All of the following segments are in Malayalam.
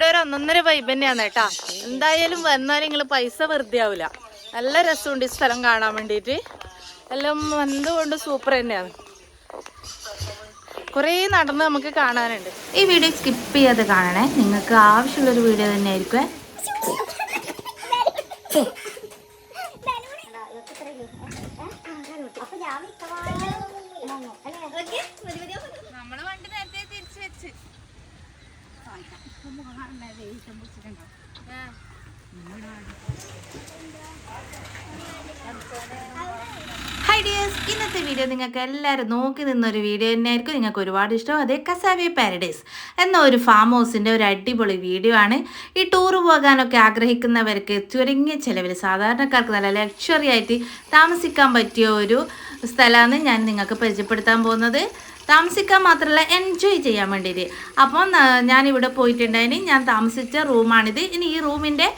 ഇവിടെ ഒരു ഒന്നൊന്നര വൈബ് തന്നെയാണ് കേട്ടാ. എന്തായാലും വന്നാൽ നിങ്ങൾ പൈസ വെറുതെ ആവില്ല നല്ല രസമുണ്ട് ഈ സ്ഥലം കാണാൻ വേണ്ടിയിട്ട് എല്ലാം എന്തുകൊണ്ട് സൂപ്പർ തന്നെയാണ്. കുറേ നടന്ന് നമുക്ക് കാണാനുണ്ട്. ഈ വീഡിയോ സ്കിപ്പ് ചെയ്യാതെ കാണണേ. നിങ്ങൾക്ക് ആവശ്യമുള്ളൊരു വീഡിയോ തന്നെ ആയിരിക്കും നമ്മൾ വണ്ടി നേരത്തെ തിരിച്ചു വെച്ച്. ഡിയേഴ്സ് ഇന്നത്തെ വീഡിയോ നിങ്ങൾക്ക് എല്ലാവരും നോക്കി നിന്നൊരു വീഡിയോ തന്നെയായിരിക്കും. നിങ്ങൾക്ക് ഒരുപാട് ഇഷ്ടം. അതേ കസാവിയ പാരഡൈസ് എന്ന ഒരു ഫാം ഹൗസിന്റെ ഒരു അടിപൊളി വീഡിയോ ആണ്. ഈ ടൂർ പോകാനൊക്കെ ആഗ്രഹിക്കുന്നവർക്ക് ചുരുങ്ങിയ ചിലവിൽ സാധാരണക്കാർക്ക് നല്ല ലക്ഷറി ആയിട്ട് താമസിക്കാൻ പറ്റിയ ഒരു സ്ഥലമാണ് ഞാൻ നിങ്ങൾക്ക് പരിചയപ്പെടുത്താൻ പോകുന്നത്. താമസിക്കാൻ മാത്രമല്ല എൻജോയ് ചെയ്യാൻ വേണ്ടിയിട്ട്. അപ്പം ഞാനിവിടെ പോയിട്ടുണ്ടായിന് ഞാൻ താമസിച്ച റൂമാണിത്. ഇനി ഈ റൂമിന്റെ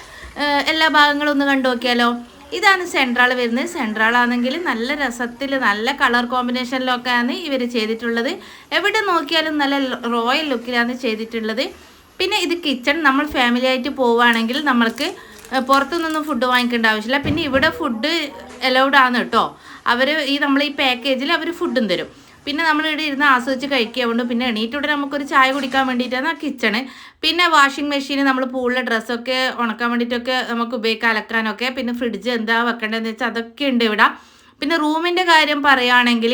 എല്ലാ ഭാഗങ്ങളും ഒന്ന് കണ്ടു നോക്കിയാലോ ഇതാണ് സെൻട്രാൾ വരുന്നത്. സെൻട്രാൾ ആണെങ്കിൽ നല്ല രസത്തിൽ നല്ല കളർ കോമ്പിനേഷനിലൊക്കെയാണ് ഇവർ ചെയ്തിട്ടുള്ളത്. എവിടെ നോക്കിയാലും നല്ല റോയൽ ലുക്കിലാണ് ചെയ്തിട്ടുള്ളത്. പിന്നെ ഇത് കിച്ചൺ നമ്മൾ ഫാമിലി ആയിട്ട് പോവുകയാണെങ്കിൽ നമ്മൾക്ക് പുറത്തുനിന്നൊന്നും ഫുഡ് വാങ്ങിക്കേണ്ട ആവശ്യമില്ല. പിന്നെ ഇവിടെ ഫുഡ് അലൗഡ് ആണ് കേട്ടോ. അവർ ഈ നമ്മൾ ഈ പാക്കേജിൽ അവർ ഫുഡും തരും. പിന്നെ നമ്മളിവിടെ ഇരുന്ന് ആസ്വദിച്ച് കഴിക്കുക. കൊണ്ട് പിന്നെ എണീറ്റോടെ നമുക്കൊരു ചായ കുടിക്കാൻ വേണ്ടിയിട്ടാണ് കിച്ചണ് പിന്നെ വാഷിംഗ് മെഷീൻ നമ്മൾ പൂളിലെ ഡ്രസ്സൊക്കെ ഉണക്കാൻ വേണ്ടിയിട്ടൊക്കെ നമുക്ക് ഉപയോഗിക്കാൻ അലക്കാനൊക്കെ. പിന്നെ ഫ്രിഡ്ജ് എന്താ വെക്കേണ്ടതെന്ന് വെച്ചാൽ അതൊക്കെ ഉണ്ട് ഇവിടെ. പിന്നെ റൂമിന്റെ കാര്യം പറയുകയാണെങ്കിൽ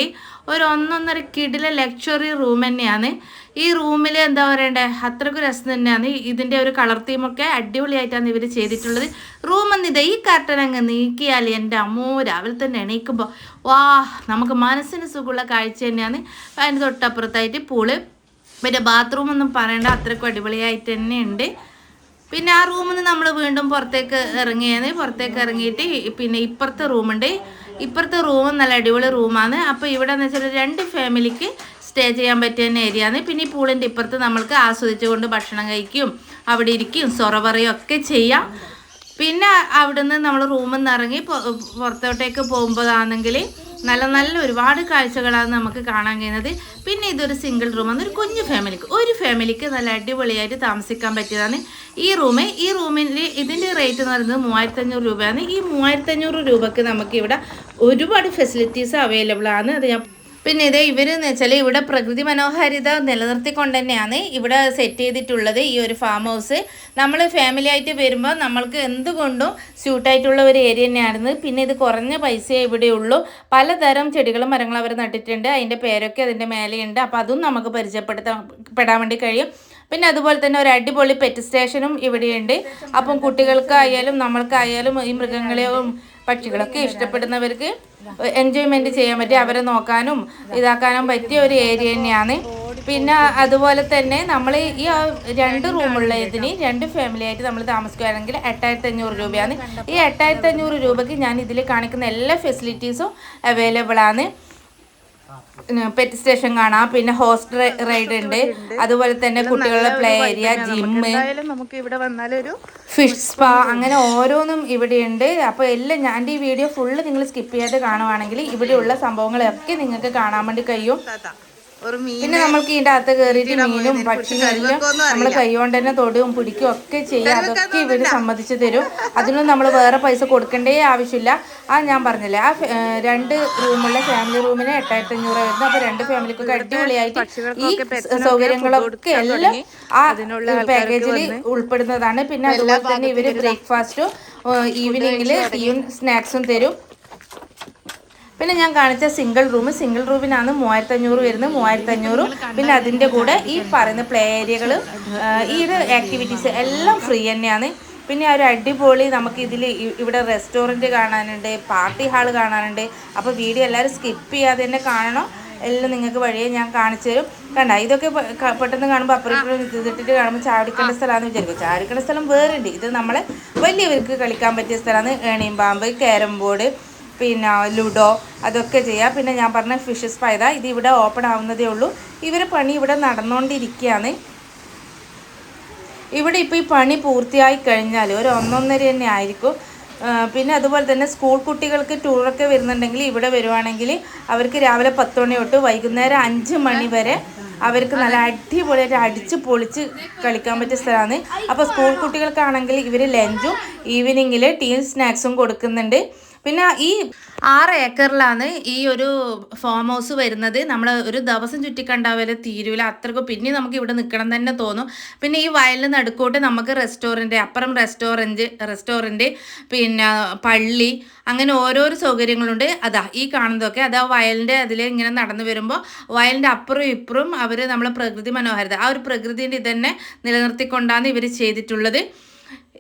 ഒരു ഒന്നൊന്നര കിടിലെ ലക്ഷറി റൂം തന്നെയാണ്. ഈ റൂമിൽ എന്താ പറയണ്ടേ? അത്രയ്ക്ക് രസം തന്നെയാണ്. ഇതിന്റെ ഒരു കളർ തീമൊക്കെ അടിപൊളിയായിട്ടാണ് ഇവർ ചെയ്തിട്ടുള്ളത്. റൂം എന്നിത് ഈ കർട്ടൻ അങ്ങ് നീക്കിയാൽ എന്റെ അമ്മോ രാവിലെ തന്നെ എണീക്കുമ്പോൾ വാ നമുക്ക് മനസ്സിന് സുഖമുള്ള കാഴ്ച തന്നെയാണ്. അതിന് തൊട്ടപ്പുറത്തായിട്ട് പൂൾ പിന്നെ ബാത്റൂം ഒന്നും പറയേണ്ട അത്രയ്ക്കും അടിപൊളിയായിട്ട് തന്നെ ഉണ്ട് പിന്നെ ആ റൂമിൽ നിന്ന് നമ്മൾ വീണ്ടും പുറത്തേക്ക് ഇറങ്ങിയത് പുറത്തേക്ക് ഇറങ്ങിയിട്ട് പിന്നെ ഇപ്പുറത്തെ റൂമുണ്ട് ഇപ്പുറത്തെ റൂമും നല്ല അടിപൊളി റൂമാണ് അപ്പോൾ ഇവിടെ എന്ന് വെച്ചാൽ രണ്ട് ഫാമിലിക്ക് സ്റ്റേ ചെയ്യാൻ പറ്റിയ ആണ്. പിന്നെ ഈ പൂളിന്റെ ഇപ്പുറത്ത് നമ്മൾക്ക് ആസ്വദിച്ചുകൊണ്ട് ഭക്ഷണം കഴിക്കും. അവിടെ ഇരിക്കും സൊറ പറയും ഒക്കെ ചെയ്യാം. പിന്നെ അവിടുന്ന് നമ്മൾ റൂമിൽ നിന്ന് ഇറങ്ങി പുറത്തോട്ടേക്ക് പോകുമ്പോഴാണെങ്കിൽ നല്ല നല്ല ഒരുപാട് കാഴ്ചകളാണ് നമുക്ക് കാണാൻ കഴിയുന്നത്. പിന്നെ ഇതൊരു സിംഗിൾ റൂമാണ് ഒരു കുഞ്ഞു ഫാമിലിക്ക് ഒരു ഫാമിലിക്ക് നല്ല അടിപൊളിയായിട്ട് താമസിക്കാൻ പറ്റിയതാണ്. ഈ റൂമ് ഈ റൂമിൽ ഇതിന്റെ റേറ്റ് എന്ന് പറയുന്നത് മൂവായിരത്തഞ്ഞൂറ് രൂപയാണ്. ഈ മൂവായിരത്തഞ്ഞൂറ് രൂപയ്ക്ക് നമുക്ക് ഇവിടെ ഒരുപാട് ഫെസിലിറ്റീസ് അവൈലബിൾ ആണ്. അത് ഞാൻ പിന്നെ ഇത് ഇവരെന്ന് വെച്ചാൽ ഇവിടെ പ്രകൃതി മനോഹാരിത നിലനിർത്തിക്കൊണ്ട് തന്നെയാണ് ഇവിടെ സെറ്റ് ചെയ്തിട്ടുള്ളത് ഈ ഒരു ഫാം ഹൗസ് നമ്മൾ ഫാമിലി ആയിട്ട് വരുമ്പോൾ നമ്മൾക്ക് എന്തുകൊണ്ടും സ്യൂട്ടായിട്ടുള്ള ഒരു ഏരിയ തന്നെയാണ് പിന്നെ ഇത് കുറഞ്ഞ പൈസയേ ഇവിടെ ഉള്ളൂ. പലതരം ചെടികളും മരങ്ങളും അവർ നട്ടിട്ടുണ്ട്. അതിന്റെ പേരൊക്കെ അതിന്റെ മേലെയുണ്ട്. അപ്പോൾ അതും നമുക്ക് പരിചയപ്പെടുത്താൻ പെടാൻ വേണ്ടി കഴിയും. പിന്നെ അതുപോലെ തന്നെ ഒരു അടിപൊളി പെറ്റ് സ്റ്റേഷനും ഇവിടെയുണ്ട്. അപ്പം കുട്ടികൾക്കായാലും നമ്മൾക്കായാലും ഈ മൃഗങ്ങളെയും പക്ഷികളൊക്കെ ഇഷ്ടപ്പെടുന്നവർക്ക് എൻജോയ്മെന്റ് ചെയ്യാൻ പറ്റി അവരെ നോക്കാനും ഇതാക്കാനും പറ്റിയ ഒരു ഏരിയ തന്നെയാണ്. പിന്നെ അതുപോലെ തന്നെ നമ്മൾ ഈ രണ്ട് റൂമുള്ള ഇതിന് രണ്ട് ഫാമിലി ആയിട്ട് നമ്മൾ താമസിക്കുകയാണെങ്കിൽ എട്ടായിരത്തി അഞ്ഞൂറ് രൂപയാണ്. ഈ എട്ടായിരത്തി അഞ്ഞൂറ് രൂപയ്ക്ക് ഞാൻ ഇതിൽ കാണിക്കുന്ന എല്ലാ ഫെസിലിറ്റീസും അവൈലബിൾ ആണ്. പെറ്റ് സ്റ്റേഷൻ കാണാം. പിന്നെ ഹോസ്റ്റൽ റൈഡ് ഉണ്ട്. അതുപോലെ തന്നെ കുട്ടികളുടെ പ്ലേ ഏരിയ ജിമ്മ് നമുക്ക് ഇവിടെ വന്നാലൊരു ഫിഷ് സ്പാ അങ്ങനെ ഓരോന്നും ഇവിടെയുണ്ട്. അപ്പോൾ എല്ലാം ഞാൻ ഈ വീഡിയോ ഫുള്ള് നിങ്ങൾ സ്കിപ്പ് ചെയ്യാതെ കാണുവാണെങ്കിൽ ഇവിടെയുള്ള സംഭവങ്ങളൊക്കെ നിങ്ങൾക്ക് കാണാൻ വേണ്ടി കഴിയും. പിന്നെ നമ്മൾക്ക് ഇതിന്റെ അകത്ത് കയറിയിട്ട് മീനും പക്ഷികളും നമ്മൾ കൈകൊണ്ട് തന്നെ തൊടും പിടിക്കും ഒക്കെ ചെയ്യാം. അതൊക്കെ ഇവർ സമ്മതിച്ചു തരും. അതിനൊന്നും നമ്മൾ വേറെ പൈസ കൊടുക്കേണ്ടേ ആവശ്യമില്ല. ആ ഞാൻ പറഞ്ഞില്ലേ ആ രണ്ട് റൂമുള്ള ഫാമിലി റൂമിന് എട്ടായിരത്തി അഞ്ഞൂറ് വരുന്നു അപ്പോൾ രണ്ട് ഫാമിലിക്കൊക്കെ അടിപൊളിയായിട്ട് ഈ സൗകര്യങ്ങളൊക്കെ എല്ലാം ആ പാക്കേജിൽ ഉൾപ്പെടുന്നതാണ്. പിന്നെ അതുപോലെ തന്നെ ഇവർ ബ്രേക്ക്ഫാസ്റ്റും ഈവനിങ്ങിൽ ടീയും സ്നാക്സും തരും. പിന്നെ ഞാൻ കാണിച്ച സിംഗിൾ റൂം സിംഗിൾ റൂമിനാണ് മൂവായിരത്തി അഞ്ഞൂറ് വരുന്നത് മൂവായിരത്തി അഞ്ഞൂറും പിന്നെ അതിന്റെ കൂടെ ഈ പറയുന്ന പ്ലേ ഏരിയകൾ ഈ ഒരു ആക്ടിവിറ്റീസ് എല്ലാം ഫ്രീ തന്നെയാണ്. പിന്നെ ഒരു അടിപൊളി നമുക്ക് ഇതിൽ ഇവിടെ റെസ്റ്റോറന്റ് കാണാനുണ്ട് പാർട്ടി ഹാൾ കാണാനുണ്ട്. അപ്പോൾ വീഡിയോ എല്ലാവരും സ്കിപ്പ് ചെയ്യാതെ തന്നെ കാണണം. എല്ലാം നിങ്ങൾക്ക് വഴിയെ ഞാൻ കാണിച്ചു തരും. കണ്ട ഇതൊക്കെ പെട്ടെന്ന് കാണുമ്പോൾ അപ്പുറം ഇതിട്ടിട്ട് കാണുമ്പോൾ ചാടിക്കേണ്ട സ്ഥലമാണെന്ന് വിചാരിക്കും. ചാടിക്കേണ്ട സ്ഥലം വേറെ ഉണ്ട് ഇത് നമ്മളെ വലിയവർക്ക് കളിക്കാൻ പറ്റിയ സ്ഥലമാണ് ഏണിയും പാമ്പ് ക്യാരം ബോർഡ് പിന്നെ ലുഡോ അതൊക്കെ ചെയ്യാം. പിന്നെ ഞാൻ പറഞ്ഞ ഫിഷ് സ്പൈത ഇത് ഇവിടെ ഓപ്പൺ ആവുന്നതേ ഉള്ളൂ. ഇവർ പണി ഇവിടെ നടന്നുകൊണ്ടിരിക്കുകയാണ് ഇവിടെ ഇപ്പോൾ ഈ പണി പൂർത്തിയായി കഴിഞ്ഞാൽ ഒരു ഒന്നൊന്നര തന്നെ ആയിരിക്കും. പിന്നെ അതുപോലെ തന്നെ സ്കൂൾ കുട്ടികൾക്ക് ടൂറൊക്കെ വരുന്നുണ്ടെങ്കിൽ ഇവിടെ വരുവാണെങ്കിൽ അവർക്ക് രാവിലെ പത്ത് മണി തൊട്ട് വൈകുന്നേരം അഞ്ച് മണി വരെ അവർക്ക് നല്ല അടിപൊളിയായിട്ട് അടിച്ച് പൊളിച്ച് കളിക്കാൻ പറ്റിയ സ്ഥലമാണ്. അപ്പോൾ സ്കൂൾ കുട്ടികൾക്കാണെങ്കിൽ ഇവർ ലഞ്ചും ഈവനിങ്ങിൽ ടീം സ്നാക്സും കൊടുക്കുന്നുണ്ട്. പിന്നെ ഈ ആറ് ഏക്കറിലാണ് ഈ ഒരു ഫാം ഹൗസ് വരുന്നത്. നമ്മൾ ഒരു ദിവസം ചുറ്റിക്കണ്ടാവില്ല തീരൂല. അത്രക്കും പിന്നെ നമുക്ക് ഇവിടെ നിൽക്കണം തന്നെ തോന്നും. പിന്നെ ഈ വയലിന് നടുക്കോട്ട് നമുക്ക് റെസ്റ്റോറന്റ് അപ്പുറം റെസ്റ്റോറന്റ് റെസ്റ്റോറന്റ് പിന്നെ പള്ളി അങ്ങനെ ഓരോരോ സൗകര്യങ്ങളുണ്ട്. അതാ ഈ കാണുന്നതൊക്കെ. അതാ വയലിന്റെ അതിൽ ഇങ്ങനെ നടന്നു വരുമ്പോൾ വയലിന്റെ അപ്പുറം ഇപ്പുറം അവർ നമ്മളെ പ്രകൃതി മനോഹാരിത ആ ഒരു പ്രകൃതിന്റെ ഇതന്നെ നിലനിർത്തിക്കൊണ്ടാണ് ഇവർ ചെയ്തിട്ടുള്ളത്.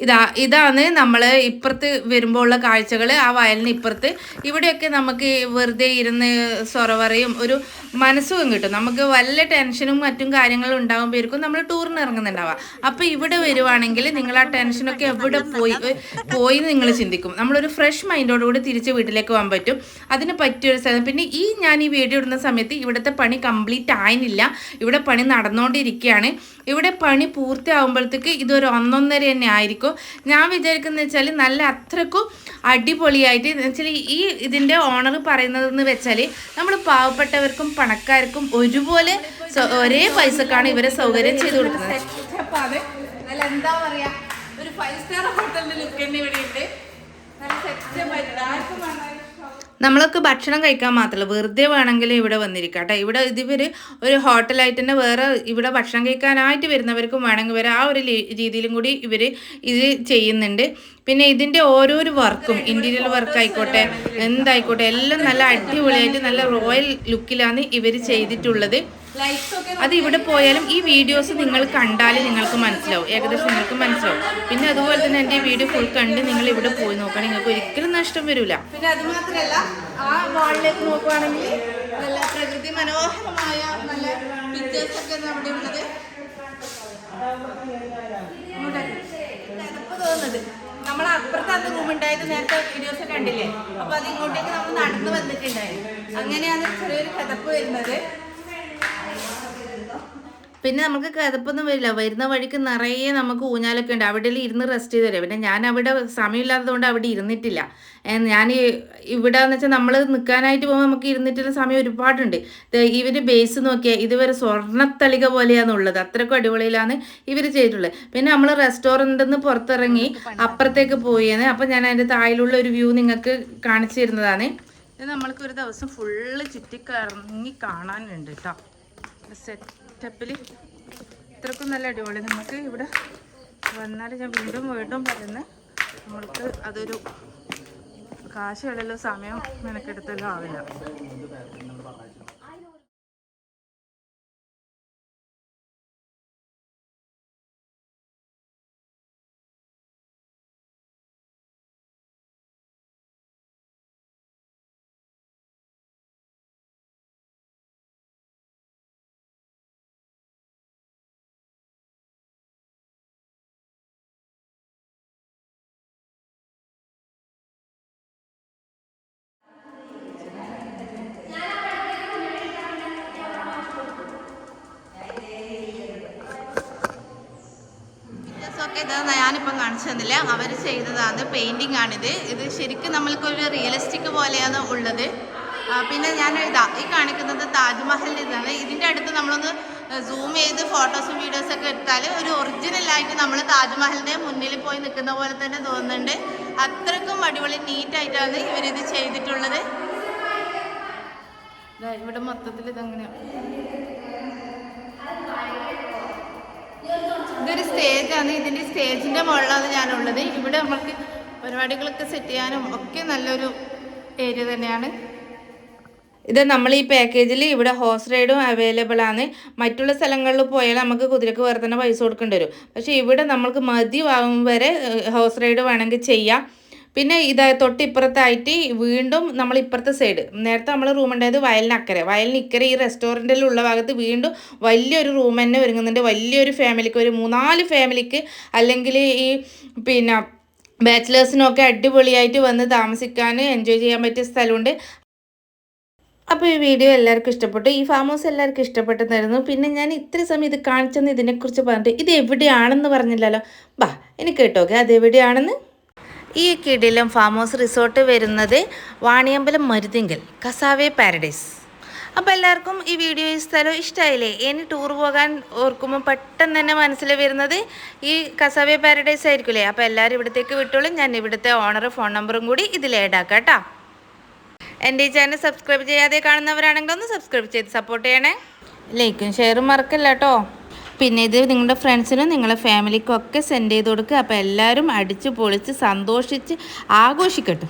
ഇതാ ഇതാണ് നമ്മൾ ഇപ്പുറത്ത് വരുമ്പോൾ ഉള്ള കാഴ്ചകൾ ആ വയലിന് ഇപ്പുറത്ത്. ഇവിടെയൊക്കെ നമുക്ക് വെറുതെ ഇരുന്ന് സൊറവറയും ഒരു മനസ്സും കിട്ടും. നമുക്ക് വല്ല ടെൻഷനും മറ്റും കാര്യങ്ങളും ഉണ്ടാകുമ്പോഴേക്കും നമ്മൾ ടൂറിന് ഇറങ്ങുന്നുണ്ടാവുക അപ്പോൾ ഇവിടെ വരുവാണെങ്കിൽ നിങ്ങൾ ആ ടെൻഷനൊക്കെ എവിടെ പോയി പോയി നിങ്ങൾ ചിന്തിക്കും. നമ്മളൊരു ഫ്രഷ് മൈൻഡോടുകൂടി തിരിച്ച് വീട്ടിലേക്ക് പോകാൻ പറ്റും. അതിന് പറ്റിയൊരു സ്ഥലം. പിന്നെ ഈ ഞാൻ ഈ വീഡിയോ ഇടുന്ന സമയത്ത് ഇവിടുത്തെ പണി കംപ്ലീറ്റ് ആയിരുന്നില്ല ഇവിടെ പണി നടന്നുകൊണ്ടിരിക്കുകയാണ് ഇവിടെ പണി പൂർത്തിയാകുമ്പോഴത്തേക്ക് ഇതൊരു ഒന്നൊന്നര തന്നെ ആയിരിക്കും. ഞാൻ വിചാരിക്കുന്നത് വെച്ചാൽ നല്ല അത്രക്കും അടിപൊളിയായിട്ട് വെച്ചാൽ ഈ ഇതിന്റെ ഓണർ പറയുന്നതെന്ന് വെച്ചാൽ നമ്മൾ പാവപ്പെട്ടവർക്കും പണക്കാർക്കും ഒരുപോലെ ഒരേ പൈസക്കാണ് ഇവരെ സൗകര്യം ചെയ്തു കൊടുക്കുന്നത്. എന്താ ഒരു ഫൈവ് സ്റ്റാർ ഹോട്ടലിന്റെ ലുക്ക് തന്നെ ഇവിടെ ഉണ്ട്. നല്ല സെറ്റപ്പ് ആയിട്ട് ആർക്കും നമ്മളൊക്കെ ഭക്ഷണം കഴിക്കാൻ മാത്രമല്ല വെറുതെ വേണമെങ്കിൽ ഇവിടെ വന്നിരിക്കാം കേട്ടോ. ഇവിടെ ഇതിവർ ഒരു ഹോട്ടലായിട്ട് തന്നെ വേറെ ഇവിടെ ഭക്ഷണം കഴിക്കാനായിട്ട് വരുന്നവർക്കും വേണമെങ്കിൽ വരെ. ആ ഒരു രീതിയിലും കൂടി ഇവർ ഇത് ചെയ്യുന്നുണ്ട്. പിന്നെ ഇതിന്റെ ഓരോരോ വർക്കും ഇന്റീരിയൽ വർക്ക് ആയിക്കോട്ടെ എന്തായിക്കോട്ടെ എല്ലാം നല്ല അടിപൊളിയായിട്ട് നല്ല റോയൽ ലുക്കിലാണ് ഇവർ ചെയ്തിട്ടുള്ളത്. അത് ഇവിടെ പോയാലും ഈ വീഡിയോസ് നിങ്ങൾ കണ്ടാൽ നിങ്ങൾക്ക് മനസ്സിലാവും. ഏകദേശം നിങ്ങൾക്ക് മനസ്സിലാവും. പിന്നെ അതുപോലെ തന്നെ എന്റെ ഈ വീഡിയോ ഫുൾ കണ്ട് നിങ്ങൾ ഇവിടെ പോയി നോക്കാൻ നിങ്ങൾക്ക് ഒരിക്കലും നഷ്ടം വരില്ല പിന്നെ അത് മാത്രല്ല ആ വാളിലേക്ക് നോക്കുവാണെങ്കിൽ നല്ല പ്രകൃതി മനോഹരമായ നല്ല പിക്ചേഴ്സ് ഒക്കെ നമ്മുടെ ഉള്ളത്. തോന്നുന്നത്. നമ്മൾ അപ്പുറത്ത് അന്ന് റൂം ഉണ്ടായത് നേരത്തെ വീഡിയോസ് കണ്ടില്ലേ? അപ്പൊ അത് ഇങ്ങോട്ടേക്ക് നമ്മൾ നടന്നു വന്നിട്ടുണ്ടായിരുന്നു. അങ്ങനെയാണ് ചെറിയൊരു കഥപ്പ് വരുന്നത്. പിന്നെ നമുക്ക് കിതപ്പൊന്നും വരില്ല. വരുന്ന വഴിക്ക് നിറയെ നമുക്ക് ഊഞ്ഞാലൊക്കെ ഉണ്ട്. അവിടെ ഇരുന്ന് റെസ്റ്റ് ചെയ്ത് തരാം പിന്നെ ഞാൻ അവിടെ സമയമില്ലാത്തതുകൊണ്ട് അവിടെ ഇരുന്നിട്ടില്ല. ഞാൻ ഇവിടെ എന്ന് വെച്ചാൽ നമ്മൾ നിൽക്കാനായിട്ട് പോകുമ്പോൾ നമുക്ക് ഇരുന്നിട്ടുള്ള സമയം ഒരുപാടുണ്ട്. ഇവർ ബേസ് നോക്കിയാൽ ഇതുവരെ സ്വർണത്തളിക പോലെയാണ് ഉള്ളത് അത്രക്കും അടിപൊളിയിലാണ് ഇവർ ചെയ്തിട്ടുള്ളത്. പിന്നെ നമ്മൾ റെസ്റ്റോറന്റിൽ നിന്ന് പുറത്തിറങ്ങി അപ്പുറത്തേക്ക് പോയാണ് അപ്പം ഞാൻ അതിന്റെ താഴിലുള്ള ഒരു വ്യൂ നിങ്ങൾക്ക് കാണിച്ചു തരുന്നതാണ്. ഇത് നമ്മൾക്ക് ഒരു ദിവസം ഫുള്ള് ചുറ്റിക്കറങ്ങി കാണാനുണ്ട് കേട്ടോ സെറ്റപ്പിൽ ഇത്രക്കും നല്ല അടിപൊളി. നമുക്ക് ഇവിടെ വന്നാൽ ഞാൻ വീണ്ടും വീണ്ടും പറയുന്നത് നമ്മൾക്ക് അതൊരു കാശുകളിലോ സമയം മെനക്കെടുത്തല്ലോ ആവില്ല. ഇത് ഞാനിപ്പം കാണിച്ചു തന്നില്ല അവർ ചെയ്തതാണ്. പെയിന്റിംഗ് ആണിത്. ഇത് ശരിക്കും നമ്മൾക്കൊരു റിയലിസ്റ്റിക് പോലെയാണ് ഉള്ളത്. പിന്നെ ഞാൻ ഇതാ ഈ കാണിക്കുന്നത് താജ്മഹലിന്റെ ഇതാണ് ഇതിന്റെ അടുത്ത് നമ്മളൊന്ന് സൂം ചെയ്ത് ഫോട്ടോസും വീഡിയോസും ഒക്കെ എടുത്താൽ ഒരു ഒറിജിനലായിട്ട് നമ്മൾ താജ്മഹലിന്റെ മുന്നിൽ പോയി നിൽക്കുന്ന പോലെ തന്നെ തോന്നുന്നുണ്ട്. അത്രക്കും അടിപൊളി നീറ്റായിട്ടാണ് ഇവരിത് ചെയ്തിട്ടുള്ളത്. ഇവിടെ മൊത്തത്തിൽ ഇതങ്ങനെയാണ് ഇതൊരു സ്റ്റേജാണ്. ഇതിന്റെ സ്റ്റേജിന്റെ മുകളിലാണ് ഞാനുള്ളത്. ഇവിടെ നമുക്ക് പരിപാടികളൊക്കെ സെറ്റ് ചെയ്യാനും ഒക്കെ നല്ലൊരു ഏരിയ തന്നെയാണ്. ഇത് നമ്മൾ ഈ പാക്കേജിൽ ഇവിടെ ഹോസ് റൈഡും അവൈലബിൾ ആണ്. മറ്റുള്ള സ്ഥലങ്ങളിൽ പോയാൽ നമുക്ക് കുതിരക്ക് വേറെ തന്നെ പൈസ കൊടുക്കേണ്ടി വരും. പക്ഷേ ഇവിടെ നമ്മൾക്ക് മതിയാവും വരെ ഹോസ് റൈഡ് വേണമെങ്കിൽ ചെയ്യാം. പിന്നെ ഇത് തൊട്ടിപ്പുറത്തായിട്ട് വീണ്ടും നമ്മൾ ഇപ്പുറത്തെ സൈഡ് നേരത്തെ നമ്മൾ റൂം ഉണ്ടായത് വയലിനക്കരെ വയലിനിക്കരെ ഈ റെസ്റ്റോറന്റിലുള്ള ഭാഗത്ത് വീണ്ടും വലിയൊരു റൂം തന്നെ ഒരുങ്ങുന്നുണ്ട്. വലിയൊരു ഫാമിലിക്ക് ഒരു മൂന്നാൽ ഫാമിലിക്ക് അല്ലെങ്കിൽ ഈ പിന്നെ ബാച്ചിലേഴ്സിനൊക്കെ അടിപൊളിയായിട്ട് വന്ന് താമസിക്കാൻ എൻജോയ് ചെയ്യാൻ പറ്റിയ സ്ഥലമുണ്ട്. അപ്പോൾ ഈ വീഡിയോ എല്ലാവർക്കും ഇഷ്ടപ്പെട്ടു. ഈ ഫാം ഹൗസ് എല്ലാവർക്കും ഇഷ്ടപ്പെട്ടെന്നായിരുന്നു. പിന്നെ ഞാൻ ഇത്ര സമയം ഇത് കാണിച്ചെന്ന് ഇതിനെക്കുറിച്ച് പറഞ്ഞിട്ട് ഇത് എവിടെയാണെന്ന് പറഞ്ഞില്ലല്ലോ. ബാ എനിക്ക് കേട്ടോക്കെ. അത് എവിടെയാണെന്ന് ഈ കിടിലം ഫാം ഹൗസ് റിസോർട്ട് വരുന്നത് വാണിയമ്പലം മരുതിങ്കൽ കസാവേ പാരഡൈസ്. അപ്പോൾ എല്ലാവർക്കും ഈ വീഡിയോ ഈ സ്ഥലം ഇഷ്ടമായില്ലേ ഇനി ടൂർ പോകാൻ ഓർക്കുമ്പോൾ പെട്ടെന്ന് തന്നെ മനസ്സിൽ വരുന്നത് ഈ കസാവേ പാരഡൈസ് ആയിരിക്കില്ലേ? അപ്പോൾ എല്ലാവരും ഇവിടത്തേക്ക് വിട്ടോളും. ഞാൻ ഇവിടുത്തെ ഓണർ ഫോൺ നമ്പറും കൂടി ഇതിൽ ആഡ് ആക്കാം കേട്ടോ. എന്റെ ഈ ചാനൽ സബ്സ്ക്രൈബ് ചെയ്യാതെ കാണുന്നവരാണെങ്കിൽ ഒന്ന് സബ്സ്ക്രൈബ് ചെയ്ത് സപ്പോർട്ട് ചെയ്യണേ. ലൈക്കും ഷെയറും മറക്കില്ല കേട്ടോ. പിന്നെ ഇത് നിങ്ങളുടെ ഫ്രണ്ട്സിനും നിങ്ങളുടെ ഫാമിലിക്കും ഒക്കെ സെൻഡ് ചെയ്ത് കൊടുക്കുക അപ്പോൾ എല്ലാവരും അടിച്ച് പൊളിച്ച് സന്തോഷിച്ച് ആഘോഷിക്കട്ടെ.